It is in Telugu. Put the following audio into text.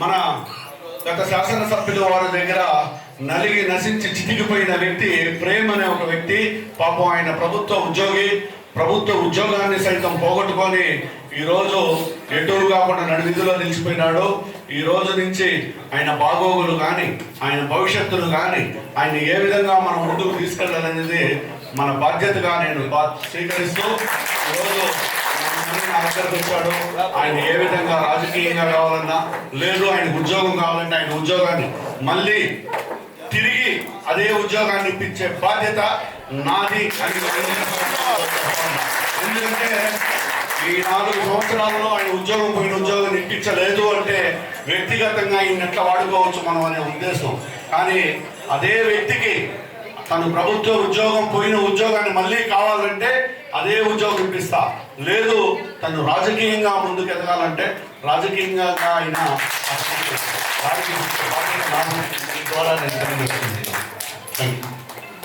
మన గత శాసనసభ్యుల వారి దగ్గర నలిగి నశించి చితికిపోయిన వ్యక్తి ప్రేమ్ అనే ఒక వ్యక్తి పాపం ఆయన ప్రభుత్వ ఉద్యోగి ప్రభుత్వ ఉద్యోగాన్ని సైతం పోగొట్టుకొని ఈ రోజు ఎటు కాకుండా నడివిధిలో నిలిచిపోయినాడు. ఈ రోజు నుంచి ఆయన బాగోగులు కానీ ఆయన భవిష్యత్తును కానీ ఆయన ఏ విధంగా మనం ముందుకు తీసుకెళ్ళాలనేది మన బాధ్యతగా నేను స్వీకరిస్తూ ఈరోజు మళ్ళీ నా ఆయన ఏ విధంగా రాజకీయంగా కావాలన్నా లేదు ఆయన ఉద్యోగం కావాలంటే ఆయన ఉద్యోగాన్ని మళ్ళీ తిరిగి అదే ఉద్యోగాన్ని ఇప్పించే బాధ్యత నాది అని ఎందుకంటే ఈ నాలుగు సంవత్సరాల్లో ఆయన ఉద్యోగం పోయిన ఉద్యోగం ఇప్పించలేదు అంటే వ్యక్తిగతంగా ఆయన ఎట్లా వాడుకోవచ్చు మనం అనే ఉద్దేశం. కానీ అదే వ్యక్తికి తను ప్రభుత్వ ఉద్యోగం పోయిన ఉద్యోగాన్ని మళ్ళీ కావాలంటే అదే ఉద్యోగం ఇప్పిస్తా. లేదు తను రాజకీయంగా ముందుకు ఎదగాలంటే రాజకీయంగా ఆయన రాజకీయ ఈ ద్వారా నేను తెలియజేస్తున్నాను